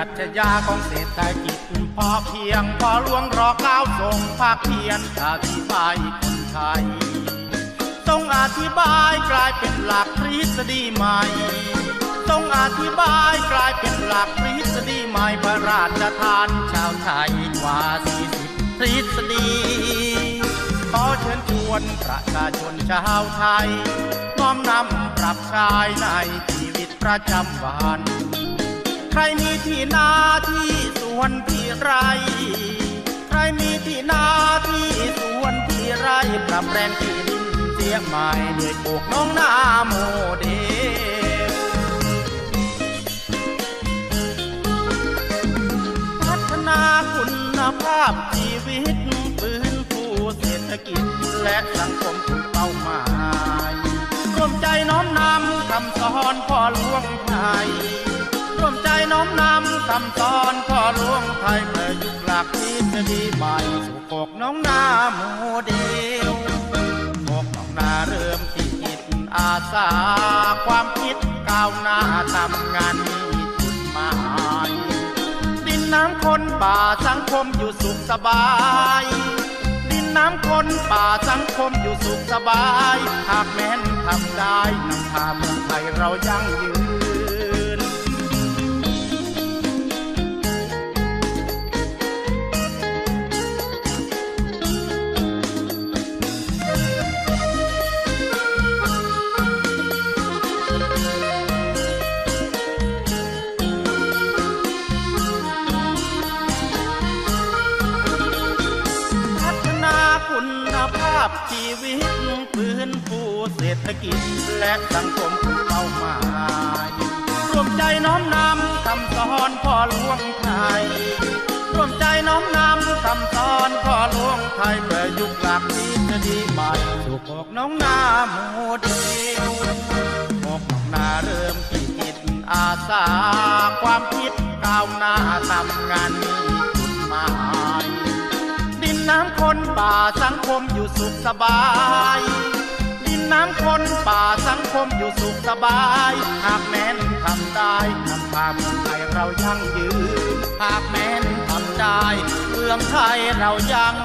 รัชญาของเศรษฐกิจพอเพียงพอหลวงรอก้าวทรงภาคเพียรอธิบายคนไทยทรงอธิบายกลายเป็นหลักทฤษฎีใหม่ทรงอธิบายกลายเป็นหลักทฤษฎีใหม่พระราชทานชาวไทยกว่า40ทฤษฎีขอเชิญชวนประชาชนชาวไทยน้อมนำปรับใช้ในชีวิตประจำวัน ใครมีที่นาที่สวนที่ไรใครมีที่นาที่สวนที่ไรปรับแปลงที่ดินเสียใหม่ด้วยปลูกน้องนาโมเดลพัฒนาคุณภาพชีวิตฟื้นฟูเศรษฐกิจและสังคมถูกเป้าหมายร่วมใจน้อมนำคำสอนพ่อหลวงไทย ร่วมใจน้อมนำคำสอนพ่อหลวงไทยประยุกต์หลักทฤษฎีใหม่สู่กกน้องนาโมเดลกกน้องนาเริ่มที่จิตอาสาความคิดก้าวหน้าทำงานมีจุดหมายดินน้ำคนป่าสังคมอยู่สุขสบายดินน้ำคนป่าสังคมอยู่สุขสบาย หากแม้นทำได้นำพาเมืองไทยเรายั่งยืนาพชีวิตฟื้นฟูเศรษฐกิจ และสังคมเป้าหมายร่วมใจน้อมนำคำสอนพ่อหลวงไทยร่วมใจน้อมนำคำสอนพ่อหลวงไทยประยุกต์หลักทฤษฎีใหม่สู่กอกน้องนาโมเดลกอกน้องนาเริ่มที่จิตอาสาความคิดก้าวหน้าทำงาน ป่าสังคมอยู่สุขสบาย ดินน้ำคนป่าสังคมอยู่สุขสบาย หากแม้นทำได้นำพาเมืองไทยเรายั่งยืน หากแม้นทำได้เมืองไทยเรายั่ง